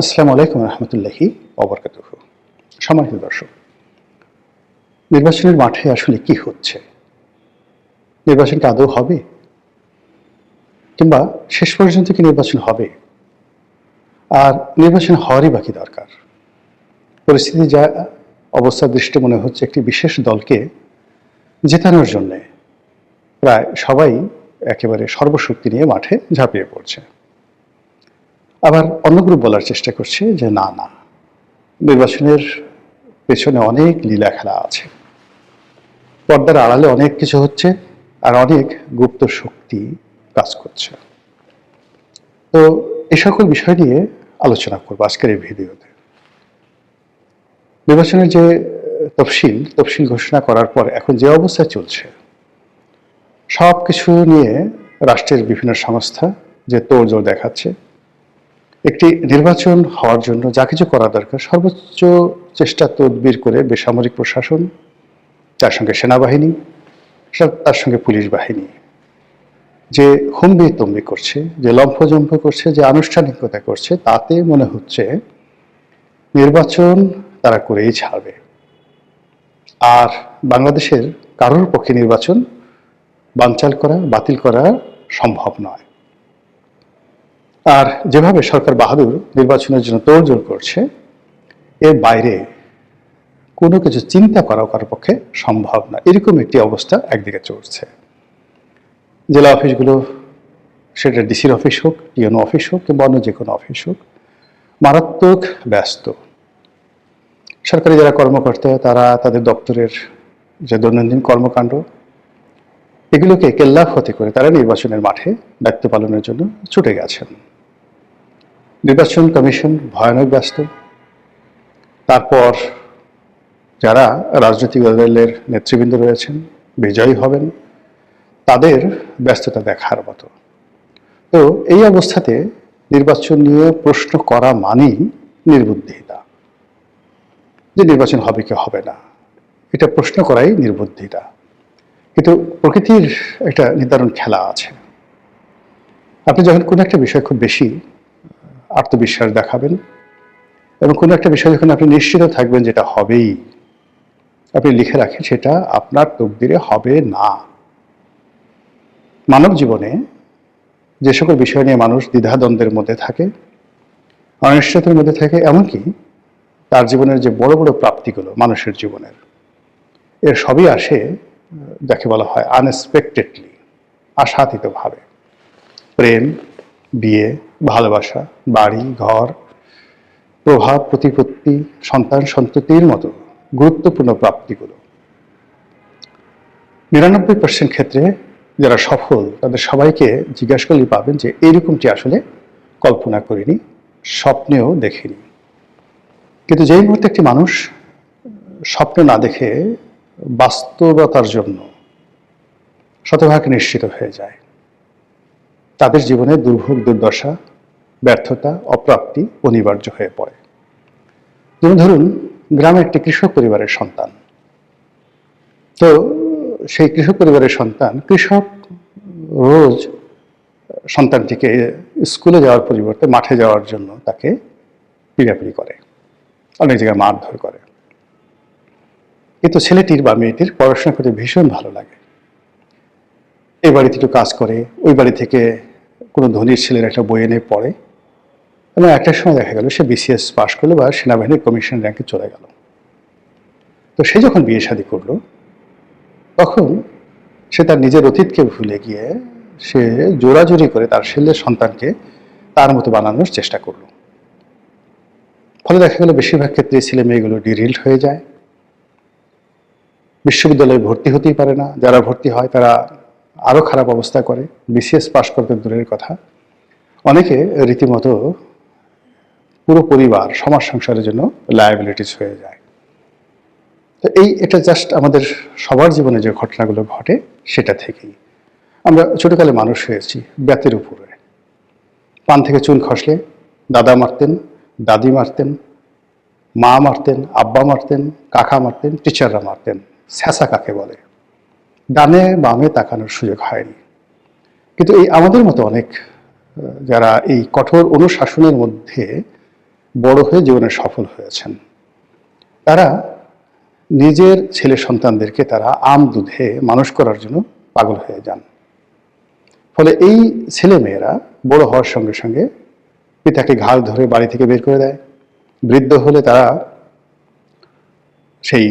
আসসালামু আলাইকুম রহমতুল্লাহি অবরকাত সম্মানিত দর্শক, নির্বাচনের মাঠে আসলে কি হচ্ছে? নির্বাচন কি আদৌ হবে? কিংবা শেষ পর্যন্ত কি নির্বাচন হবে? আর নির্বাচন হওয়ারই বাকি দরকার? পরিস্থিতি যা অবস্থা দৃষ্টি মনে হচ্ছে একটি বিশেষ দলকে জেতানোর জন্যে। প্রায় সবাই একেবারে সর্বশক্তি নিয়ে মাঠে ঝাঁপিয়ে পড়ছে। আবার অন্য গ্রুপ বলার চেষ্টা করছে যে না না, নির্বাচনের পেছনে অনেক লীলা খেলা আছে। পর্দার আড়ালে অনেক কিছু হচ্ছে আর অনেক গুপ্ত শক্তি কাজ করছে। তো এ সকল বিষয় নিয়ে আলোচনা করব আজকের এই ভিডিওতে। নির্বাচনের যে তফসিল তফসিল ঘোষণা করার পর এখন যে অবস্থা চলছে সব কিছু নিয়ে রাষ্ট্রের বিভিন্ন সংস্থা যে তোড়জোড় দেখাচ্ছে একটি নির্বাচন হওয়ার জন্য যা কিছু করা দরকার, সর্বোচ্চ চেষ্টা তদবির করে বেসামরিক প্রশাসন, তার সঙ্গে সেনাবাহিনী তার সঙ্গে পুলিশ বাহিনী, যে হুম্বি তম্বি করছে, যে লম্ফজম্ফ করছে, যে আনুষ্ঠানিকতা করছে, তাতে মনে হচ্ছে নির্বাচন তারা করেই ছাড়বে। আর বাংলাদেশের কারোর পক্ষে নির্বাচন বানচাল করা, বাতিল করা সম্ভব নয়। আর যেভাবে সরকার বাহাদুর নির্বাচনের জন্য তোড়জোড় করছে, এর বাইরে কোনো কিছু চিন্তা করা কারোর পক্ষে সম্ভব না। এরকম একটি অবস্থা একদিকে চলছে। জেলা অফিসগুলো, সেটা ডিসির অফিস হোক টিএনও অফিস হোক কিংবা অন্য যে কোনো অফিস হোক, মারাত্মক ব্যস্ত। সরকারি যারা কর্মকর্তা, তারা তাদের দপ্তরের যে দৈনন্দিন কর্মকাণ্ড, এগুলোকে কেল্লা ক্ষতি করে তারা নির্বাচনের মাঠে দায়িত্ব পালনের জন্য ছুটে গেছেন। নির্বাচন কমিশন ভয়ানক ব্যস্ত। তারপর যারা রাজনৈতিক দলের নেতৃবৃন্দ রয়েছেন, বিজয়ী হবেন, তাদের ব্যস্ততা দেখার মতো। তো এই অবস্থাতে নির্বাচন নিয়ে প্রশ্ন করা মানেই নির্বুদ্ধিতা। যে নির্বাচন হবে কি হবে না, এটা প্রশ্ন করাই নির্বুদ্ধিতা। কিন্তু প্রকৃতির একটা নির্ধারণ খেলা আছে। আপনি যখন কোনো একটা বিষয় খুব বেশি আত্মবিশ্বাস দেখাবেন। এবং কোনো একটা বিষয় যখন আপনি নিশ্চিত থাকবেন যেটা হবেই, আপনি লিখে রাখেন সেটা আপনার তকদিরে হবে না। মানব জীবনে যে সকল বিষয় নিয়ে মানুষ দ্বিধাদ্বন্দ্বের মধ্যে থাকে, অনিশ্চয়তার মধ্যে থাকে, এমনকি তার জীবনের যে বড় বড় প্রাপ্তিগুলো মানুষের জীবনের, এর সবই আসে, যাকে বলা হয় আনএক্সপেক্টেডলি আশাতীতভাবে। প্রেম বিয়ে, ভালোবাসা, বাড়ি, ঘর, প্রভাব, প্রতিপত্তি, সন্তান, সন্ততির মতো গুরুত্বপূর্ণ প্রাপ্তিগুলো। নিরানব্বই পার্সেন্ট ক্ষেত্রে যারা সফল, তাদের সবাইকে জিজ্ঞাসা করলেই পাবেন যে এইরকমটি আসলে কল্পনা করিনি, স্বপ্নেও দেখিনি। কিন্তু যেই মুহূর্তে একটি মানুষ স্বপ্ন না দেখে বাস্তবতার জন্য শতভাগ নিশ্চিত হয়ে যায়। তাদের জীবনে দুর্ভোগ, দুর্দশা, ব্যর্থতা, অপ্রাপ্তি অনিবার্য হয়ে পড়ে। যেমন ধরুন, গ্রামে একটি কৃষক পরিবারের সন্তান। তো সেই কৃষক পরিবারের সন্তান, কৃষক রোজ সন্তানটিকে স্কুলে যাওয়ার পরিবর্তে মাঠে যাওয়ার জন্য তাকে পিড়াপিড়ি করে, অনেক জায়গায় মারধর করে। কিন্তু ছেলেটির বা মেয়েটির পড়াশোনা করতে ভীষণ ভালো লাগে। এই বাড়িতে একটু কাজ করে, ওই বাড়ি থেকে কোনো ধনীর ছেলের একটা বই এনে পড়ে। এবং একটা সময় দেখা গেল সে বিসিএস পাশ করল বা সেনাবাহিনীর কমিশন র্যাঙ্কে চলে গেল। তো সে যখন বিয়ে শাদী করল, তখন সে তার নিজের অতীতকে ভুলে গিয়ে সে জোরাজোরি করে তার ছেলের সন্তানকে তার মতো বানানোর চেষ্টা করল। ফলে দেখা গেল বেশিরভাগ ক্ষেত্রে ছেলে মেয়েগুলো ডিরিল্ড হয়ে যায়। বিশ্ববিদ্যালয়ে ভর্তি হতেই পারে না। যারা ভর্তি হয় তারা আরও খারাপ অবস্থা করে, বিসিএস পাশ করতে দূরের কথা। অনেকে রীতিমতো পুরো পরিবার, সমাজ সংসারের জন্য লায়াবিলিটিস হয়ে যায়। তো এই এটা জাস্ট আমাদের সবার জীবনে যে ঘটনাগুলো ঘটে, সেটা থেকেই। আমরা ছোটকালে মানুষ হয়েছি ব্যাতের উপরে। পান থেকে চুন খসলে দাদা মারতেন, দাদি মারতেন, মা মারতেন, আব্বা মারতেন, কাকা মারতেন টিচাররা মারতেন। স্যাঁচা কাকে বলে? ডানে বামে তাকানোর সুযোগ হয়নি। কিন্তু এই আমাদের মতো অনেক যারা এই কঠোর অনুশাসনের মধ্যে বড় হয়ে জীবনে সফল হয়েছেন, তারা নিজের ছেলে সন্তানদেরকে তারা আম দুধে মানুষ করার জন্য পাগল হয়ে যান। ফলে এই ছেলে মেয়েরা বড় হওয়ার সঙ্গে সঙ্গে পিতাকে ঘাড় ধরে বাড়ি থেকে বের করে দেয়। বৃদ্ধ হলে তারা সেই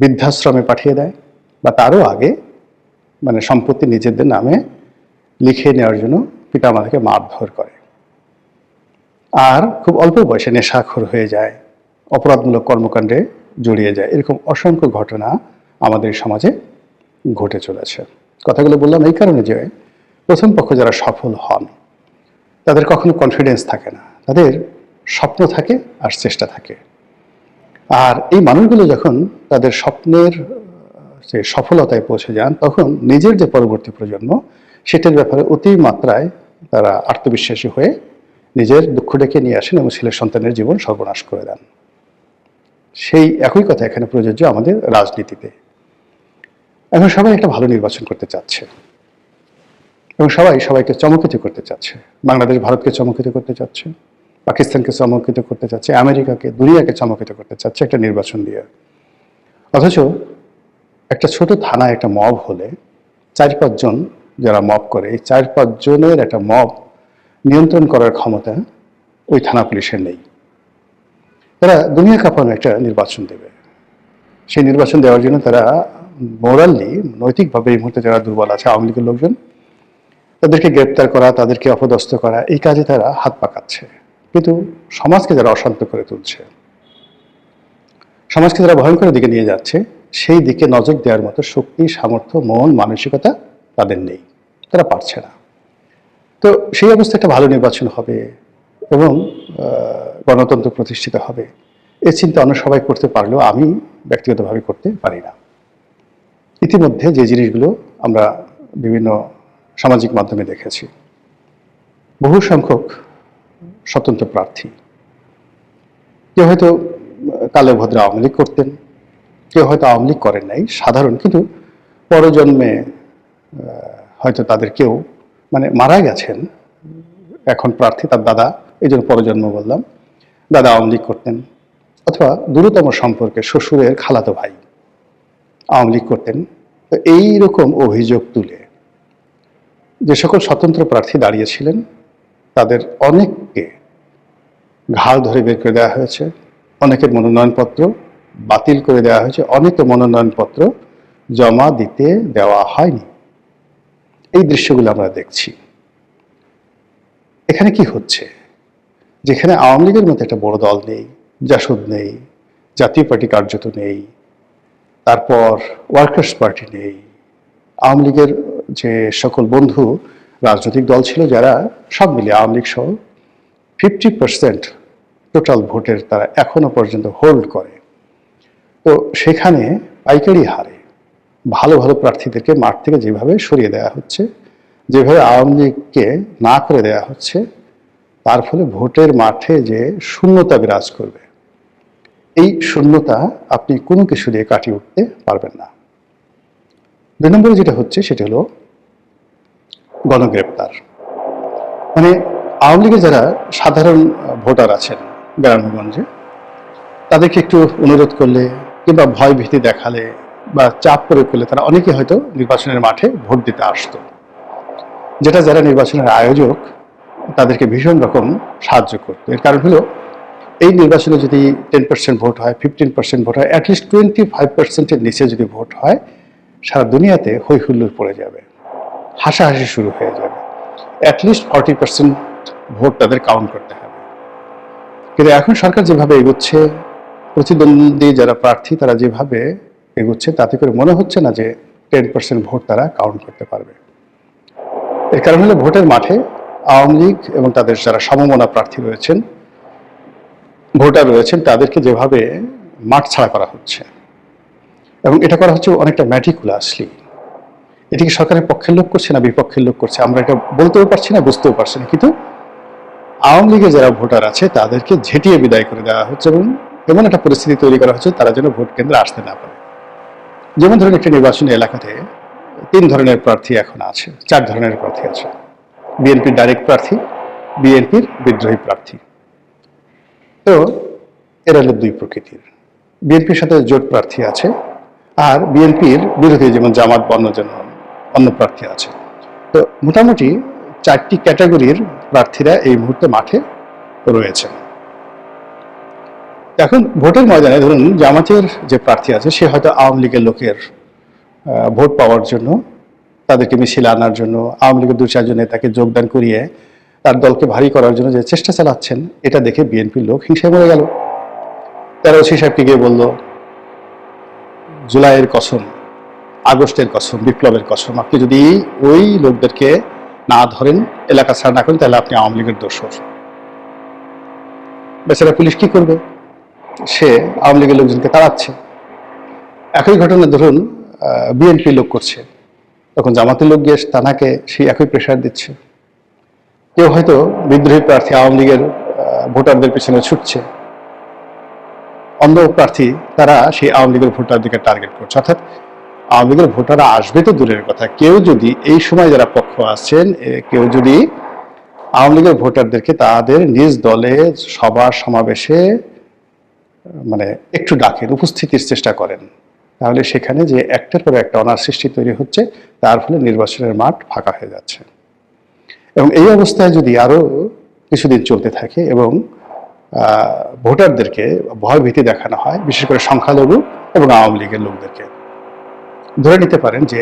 বৃদ্ধাশ্রমে পাঠিয়ে দেয়। বা তারও আগে মানে সম্পত্তি নিজেদের নামে লিখে নেওয়ার জন্য পিতামাতাকে মারধর করে। আর খুব অল্প বয়সে নেশাখোর হয়ে যায়, অপরাধমূলক কর্মকাণ্ডে জড়িয়ে যায়, এরকম অসংখ্য ঘটনা আমাদের সমাজে ঘটে চলেছে। কথাগুলো বললাম এই কারণে যে প্রথম পক্ষ যারা সফল হন, তাদের কখনো কনফিডেন্স থাকে না, তাদের স্বপ্ন থাকে আর চেষ্টা থাকে। আর এই মানুষগুলো যখন তাদের স্বপ্নের যে সফলতায় পৌঁছে যান, তখন নিজের যে পরবর্তী প্রজন্ম, সেটার ব্যাপারে অতি মাত্রায় তারা আত্মবিশ্বাসী হয়ে নিজের দুঃখ ডেকে নিয়ে আসেন এবং ছেলের সন্তানের জীবন সর্বনাশ করে দেন। সেই একই কথা এখানে প্রযোজ্য আমাদের রাজনীতিতে। এখন সবাই একটা ভালো নির্বাচন করতে চাচ্ছে। এবং সবাই সবাইকে চমকিত করতে চাচ্ছে। বাংলাদেশ ভারতকে চমকিত করতে চাচ্ছে, পাকিস্তানকে চমকিত করতে চাচ্ছে, আমেরিকাকে, দুনিয়াকে চমকিত করতে চাচ্ছে একটা নির্বাচন দিয়ে। অথচ একটা ছোট থানায় একটা মব হলে চার পাঁচজন যারা মব করে, এই চার পাঁচজনের একটা মব নিয়ন্ত্রণ করার ক্ষমতা ওই থানা পুলিশের নেই। তারা দুনিয়া কাঁপানো একটা নির্বাচন দেবে। সেই নির্বাচন দেওয়ার জন্য তারা মোরালি নৈতিকভাবে এই মুহূর্তে যারা দুর্বল আছে, আওয়ামী লীগের লোকজন, তাদেরকে গ্রেপ্তার করা, তাদেরকে অপদস্থ করা, এই কাজে তারা হাত পাকাচ্ছে। কিন্তু সমাজকে যারা অশান্ত করে তুলছে, সমাজকে যারা ভয়ঙ্কর দিকে নিয়ে যাচ্ছে সেই দিকে নজর দেওয়ার মতো শক্তি, সামর্থ্য, মন, মানসিকতা তাদের নেই। তারা পারছে না। তো সেই অবস্থায় একটা ভালো নির্বাচন হবে এবং গণতন্ত্র প্রতিষ্ঠিত হবে। এ চিন্তা অন্য সবাই করতে পারলেও আমি ব্যক্তিগতভাবে করতে পারি না। ইতিমধ্যে যে জিনিসগুলো আমরা বিভিন্ন সামাজিক মাধ্যমে দেখেছি। বহু সংখ্যক স্বতন্ত্র প্রার্থী। কেউ হয়তো কালো ভদ্র আওয়ামী লীগ করতেন কেউ হয়তো আওয়ামী লীগ করেন নাই, সাধারণ, কিন্তু পরজন্মে হয়তো তাদের কেউ মানে মারা গেছেন। এখন প্রার্থী তার দাদা, এই জন্য পরজন্ম বললাম, দাদা আওয়ামী লীগ করতেন। অথবা দূরতম সম্পর্কে শ্বশুরের খালাতো ভাই আওয়ামী লীগ করতেন। তো এই রকম অভিযোগ তুলে যে সকল স্বতন্ত্র প্রার্থী দাঁড়িয়েছিলেন, তাদের অনেককে ঘাড় ধরে বের করে দেওয়া হয়েছে। অনেকের মনোনয়নপত্র বাতিল করে দেওয়া হয়েছে। অনেকের মনোনয়নপত্র জমা দিতে দেওয়া হয়নি। এই দৃশ্যগুলো আমরা দেখছি। এখানে কি হচ্ছে? যেখানে আওয়ামী লীগের মতো একটা বড় দল নেই, জাসদ নেই, জাতীয় পার্টি কার্যত নেই, তারপর ওয়ার্কার্স পার্টি নেই, আওয়ামী লীগের যে সকল বন্ধু রাজনৈতিক দল ছিল যারা সব মিলে আওয়ামী লীগ সহ ফিফটি পার্সেন্ট টোটাল ভোটের তারা এখনও পর্যন্ত হোল্ড করে। তো সেখানে পাইকারি হারে ভালো ভালো প্রার্থীদেরকে মাঠ থেকে যেভাবে সরিয়ে দেওয়া হচ্ছে, যেভাবে আওয়ামী লীগকে না করে দেওয়া হচ্ছে, তার ফলে ভোটের মাঠে যে শূন্যতা বিরাজ করবে, এই শূন্যতা আপনি কোনো কিছু দিয়ে কাটিয়ে উঠতে পারবেন না। দুই নম্বরে যেটা হচ্ছে সেটা হলো গণগ্রেপ্তার। মানে আওয়ামী লীগের যারা সাধারণ ভোটার আছেন গ্রামগঞ্জে, তাদেরকে একটু অনুরোধ করলে কিংবা ভয় ভীতি দেখালে বা চাপ প্রয়োগ করলে তারা অনেকে হয়তো নির্বাচনের মাঠে ভোট দিতে আসতো। যেটা যারা নির্বাচনের আয়োজক, তাদেরকে ভীষণ রকম সাহায্য করতো। এর কারণ হলো, এই নির্বাচনে যদি টেন পার্সেন্ট ভোট হয় ফিফটিন পার্সেন্ট ভোট হয় অ্যাটলিস্ট টোয়েন্টি ফাইভ পার্সেন্টের নিচে যদি ভোট হয়, সারা দুনিয়াতে হই হুল্লোড় পড়ে যাবে। হাসাহাসি শুরু হয়ে যাবে। At least forty percent vote তাদের কাউন্ট করতে হবে। কিন্তু এখন সরকার যেভাবে এগোচ্ছে প্রতিদ্বন্দ্বী যারা প্রার্থী, তারা যেভাবে এগোচ্ছে, তাতে করে মনে হচ্ছে না যে টেন পার্সেন্ট ভোট তারা কাউন্ট করতে পারবে। এর কারণ হলো ভোটের মাঠে আওয়ামী লীগ এবং তাদের যারা সমমনা প্রার্থী রয়েছেন, ভোটার রয়েছেন, তাদেরকে যেভাবে মাঠ ছাড়া করা হচ্ছে এবং এটা করা হচ্ছে অনেকটা ম্যাটিকুলাসলি এটি কি সরকারের পক্ষের লোক করছে না বিপক্ষের লোক করছে, আমরা এটা বলতেও পারছি না, বুঝতেও পারছি না। কিন্তু আওয়ামী লীগের যারা ভোটার আছে, তাদেরকে ঝেঁটিয়ে বিদায় করে দেওয়া হচ্ছে এবং এমন একটা পরিস্থিতি তৈরি করা হয়েছে তারা যেন ভোট কেন্দ্রে আসতে না পারে। যেমন ধরুন একটি নির্বাচনী এলাকাতে তিন ধরনের প্রার্থী এখন আছে, চার ধরনের প্রার্থী আছে। বিএনপির ডাইরেক্ট প্রার্থী, বিএনপির বিদ্রোহী প্রার্থী। তো এরা হলো দুই প্রকৃতির। বিএনপির সাথে জোট প্রার্থী আছে, আর বিএনপির বিরোধী যেমন জামাত বর্ণজন অন্য প্রার্থী আছে। তো মোটামুটি চারটি ক্যাটাগরির প্রার্থীরা এই মুহূর্তে মাঠে রয়েছেন। এখন ভোটের ময়দানে ধরুন জামাতের যে প্রার্থী আছে, সে হয়তো আওয়ামী লীগের লোকের ভোট পাওয়ার জন্য, তাদেরকে মিছিল আনার জন্য, আওয়ামী লীগের দু চারজন নেতাকে যোগদান করিয়ে তার দলকে ভারী করার জন্য যে চেষ্টা চালাচ্ছেন, এটা দেখে বিএনপির লোক হিংসায় মরে গেল। তারা ওসি সাহেবকে গিয়ে বলল, জুলাইয়ের কসম, আগস্টের কসম, বিপ্লবের কসম, আপনি যদি ওই লোকদেরকে না ধরেন, এলাকা ছাড়া না করেন, তাহলে আপনি আওয়ামী লীগের দোষর। বেচারা পুলিশ কি করবে? সে আওয়ামী লীগের লোকজনকে তাড়াচ্ছে। একই ঘটনা ধরুন বিএনপি লোক করছে। তখন জামাতের লোক গিয়ে তানাকে সেই একই প্রেশার দিচ্ছে। কেউ হয়তো বিদ্রোহী প্রার্থী আওয়ামী লীগের ভোটারদের পিছনে ছুটছে। অন্ধ প্রার্থী তারা সেই আওয়ামী লীগের ভোটারদেরকে টার্গেট করছে। অর্থাৎ আওয়ামী লীগের ভোটাররা আসবে তো দূরের কথা। কেউ যদি এই সময় যারা পক্ষ আছেন এ, কেউ যদি আওয়ামী লীগের ভোটারদেরকে তাদের নিজ দলে সভা সমাবেশে মানে একটু ডাকেন, উপস্থিতির চেষ্টা করেন। তাহলে সেখানে যে একটার পর একটা অনার সৃষ্টি তৈরি হচ্ছে, তার ফলে নির্বাচনের মাঠ ফাঁকা হয়ে যাচ্ছে। এবং এই অবস্থায় যদি আরও কিছুদিন চলতে থাকে এবং ভোটারদেরকে ভয় ভীতি দেখানো হয়, বিশেষ করে সংখ্যালঘু এবং আওয়ামী লীগের লোকদেরকে, ধরে নিতে পারেন যে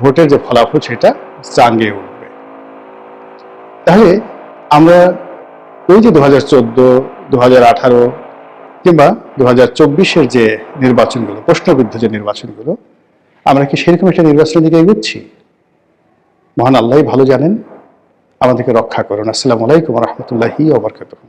ভোটের যে ফলাফল সেটা চাঙ্গে উঠবে। তাহলে আমরা ওই যে দু হাজার চোদ্দ দু হাজার আঠারো কিংবা দু হাজার চব্বিশের যে নির্বাচনগুলো, প্রশ্নবিদ্ধ যে নির্বাচনগুলো, আমরা কি সেরকম একটা নির্বাচনের দিকে এগুচ্ছি? মহান আল্লাহ ভালো জানেন, আমাদেরকে রক্ষা করুন। আসসালামু আলাইকুম রহমতুল্লাহি ওবরকাতুহ